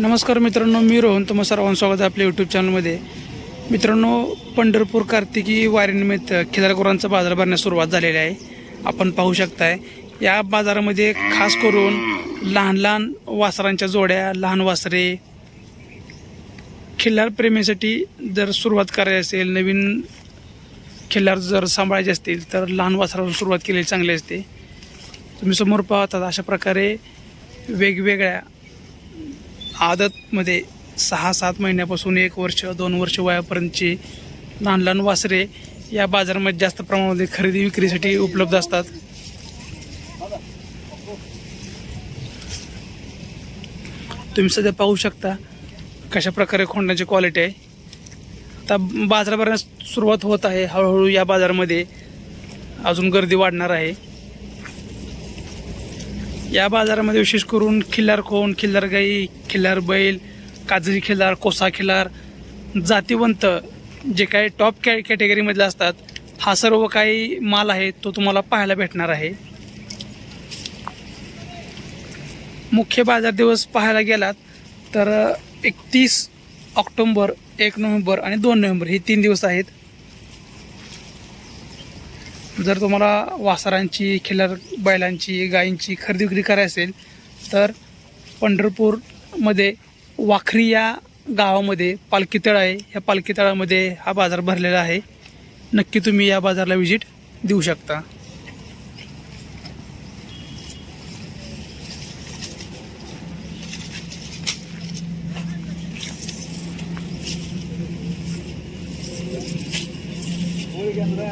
नमस्कार मित्रांनो मी रोहन. तुम्हा सर्वांचं स्वागत आहे आपल्या यूट्यूब चॅनलमध्ये मित्रांनो पंढरपूर कार्तिकी वारीनिमित्त खिदारगुरांचा बाजार भरण्यास सुरुवात झालेली आहे. आपण पाहू शकताय या बाजारामध्ये खास करून लहान लहान वासरांच्या जोड्या लहान वासरे खिल्लार प्रेमीसाठी जर सुरुवात करायची असेल नवीन खिल्लार जर सांभाळायचे असतील तर लहान वासरावर सुरुवात केलेली चांगली असते. तुम्ही समोर पाहतात अशा प्रकारे वेगवेगळ्या आदतमध्ये सहा सात महिन्यापासून एक वर्ष दोन वर्ष वयापर्यंतची लहान लहान वासरे या बाजारामध्ये जास्त प्रमाणामध्ये खरेदी विक्रीसाठी उपलब्ध असतात. तुम्ही सध्या पाहू शकता कशा प्रकारे खोंडाची क्वालिटी आहे. आता बाजार भरण्यास सुरुवात होत आहे. हळूहळू या बाजारामध्ये अजून गर्दी वाढणार आहे. या बाजारामध्ये विशेष करून खिल्लार कोण खिल्लार गाई खिल्लार बैल काजरी खिल्लार कोसा खिल्लार जातीवंत जे काही टॉप कॅ कॅटेगरीमधले असतात हा सर्व काही माल आहे तो तुम्हाला पाहायला भेटणार आहे. मुख्य बाजार दिवस पाहायला गेलात तर एकतीस ऑक्टोंबर एक नोव्हेंबर आणि दोन नोव्हेंबर हे तीन दिवस आहेत. जर तुम्हाला वासरांची खिल्लार बैलांची गायींची खरेदी विक्री करायची असेल तर पंढरपूरमध्ये वाखरी या गावामध्ये पालखी तळ आहे. या पालखी तळामध्ये हा बाजार भरलेला आहे. नक्की तुम्ही या बाजारला व्हिजिट देऊ शकता. ಅಂದ್ರೆ